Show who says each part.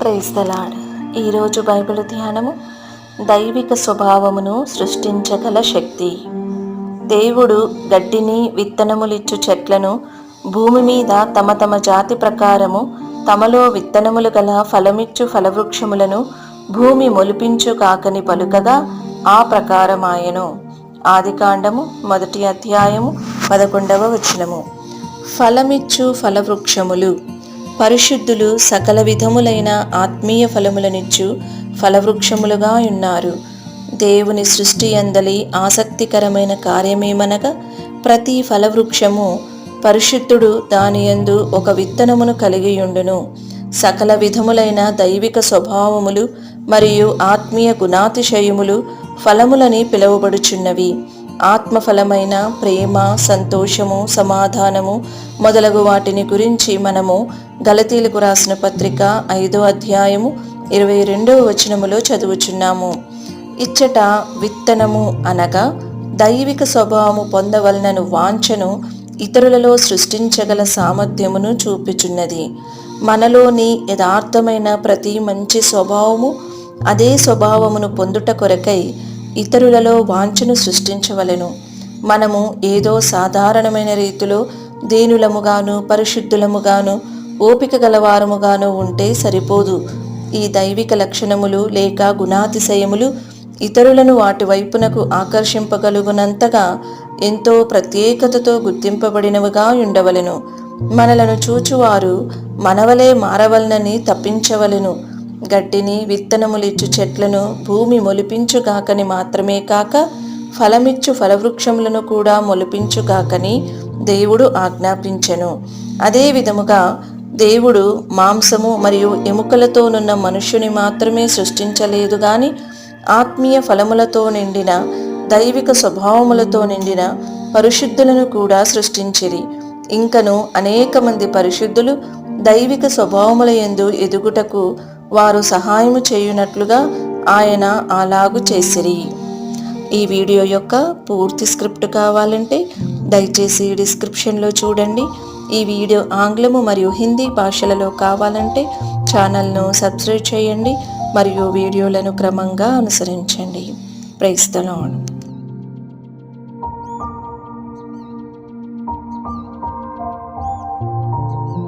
Speaker 1: Praise the Lord ఈరోజు Bible ధ్యానము దైవిక స్వభావమును సృష్టించగల శక్తి. దేవుడు గడ్డిని విత్తనములిచ్చు చెట్లను భూమి మీద తమ తమ జాతి ప్రకారము తమలో విత్తనములు గల ఫలమిచ్చు ఫలవృక్షములను భూమి మొలిపించు కాకని పలుకగా ఆ ప్రకారమాయను. ఆదికాండము మొదటి అధ్యాయము పదకొండవ వచనము. ఫలమిచ్చు ఫలవృక్షములు. పరిశుద్ధులు సకల విధములైన ఆత్మీయ ఫలములనిచ్చు ఫలవృక్షములుగా ఉన్నారు. దేవుని సృష్టి అందలి ఆసక్తికరమైన కార్యమేమనగా ప్రతి ఫలవృక్షము పరిశుద్ధుడు దాని యందు ఒక విత్తనమును కలిగియుండును సకల విధములైన దైవిక స్వభావములు మరియు ఆత్మీయ గుణాతిశయములు ఫలములని పిలువబడుచున్నవి. ఆత్మఫలమైన ప్రేమ సంతోషము సమాధానము మొదలగు వాటిని గురించి మనము గలతీలకు రాసిన పత్రిక ఐదో అధ్యాయము ఇరవై రెండవ వచనములో చదువుచున్నాము. ఇచ్చట విత్తనము అనగా దైవిక స్వభావము పొందవలనను వాంఛను ఇతరులలో సృష్టించగల సామర్థ్యమును చూపుచున్నది. మనలోని యథార్థమైన ప్రతి మంచి స్వభావము అదే స్వభావమును పొందుట కొరకై ఇతరులలో వాంఛను సృష్టించవలెను. మనము ఏదో సాధారణమైన రీతిలో దేనులముగాను పరిశుద్ధులముగాను ఓపిక గలవారముగాను ఉంటే సరిపోదు. ఈ దైవిక లక్షణములు లేక గుణాతిశయములు ఇతరులను వాటి వైపునకు ఆకర్షింపగలుగునంతగా ఎంతో ప్రత్యేకతతో గుర్తింపబడినవిగా ఉండవలెను. మనలను చూచువారు మనవలే మారవలనని తప్పించవలెను. గడ్డిని విత్తనములిచ్చు చెట్లను భూమి మొలిపించుగాకని మాత్రమే కాక ఫలమిచ్చు ఫలవృక్షములను కూడా మొలిపించుగాకని దేవుడు ఆజ్ఞాపించెను. అదే విధముగా దేవుడు మాంసము మరియు ఎముకలతోనున్న మనుష్యుని మాత్రమే సృష్టించలేదు గాని ఆత్మీయ ఫలములతో నిండిన దైవిక స్వభావములతో నిండిన పరిశుద్ధులను కూడా సృష్టించిరి. ఇంకను అనేక మంది పరిశుద్ధులు దైవిక స్వభావముల యందు ఎదుగుటకు వారు సహాయము చేయునట్లుగా ఆయన అలాగు చేసిరి. ఈ వీడియో యొక్క పూర్తి స్క్రిప్ట్ కావాలంటే దయచేసి డిస్క్రిప్షన్లో చూడండి. ఈ వీడియో ఆంగ్లము మరియు హిందీ భాషలలో కావాలంటే ఛానల్ను సబ్స్క్రైబ్ చేయండి మరియు వీడియోలను క్రమంగా అనుసరించండి. ప్రైస్తలాన్